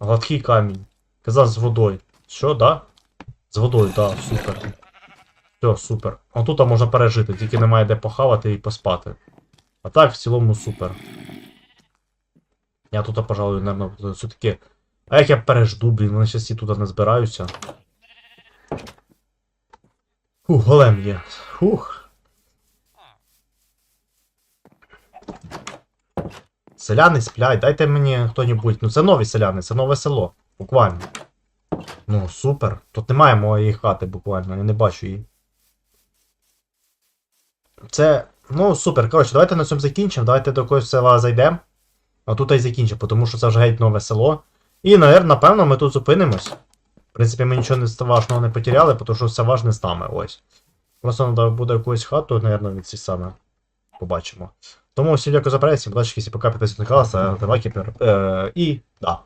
Гладкий камінь. Казав з водою. Що, да? З водою, да, супер. Все, супер. А тут можна пережити, тільки немає де похавати і поспати. А так, в цілому супер. Я тут, пожалуй, наверное, все-таки. А як я пережду, блін, вони щас всі туди не збираються. Фух, голем є. Фух. Селяни сплять, дайте мені хто-небудь. Ну це нові селяни, це нове село. Буквально. Ну, супер. Тут немає моєї хати, буквально, я не бачу її. Це. Ну, супер. Коротше, давайте на цьому закінчимо. Давайте до якогось села зайдемо. А тут і закінчимо, тому що це вже геть нове село. І, напевно, ми тут зупинимось. В принципі, ми нічого не важного не потеряли, тому що все важне з нами. Ось. Просто треба буде якусь хату, напевно, від ці саме. Побачимо. Тому всім дякую за перегляд, всім удачі, всі пока, підписуйтесь на канал, ставте лайки, е, і да.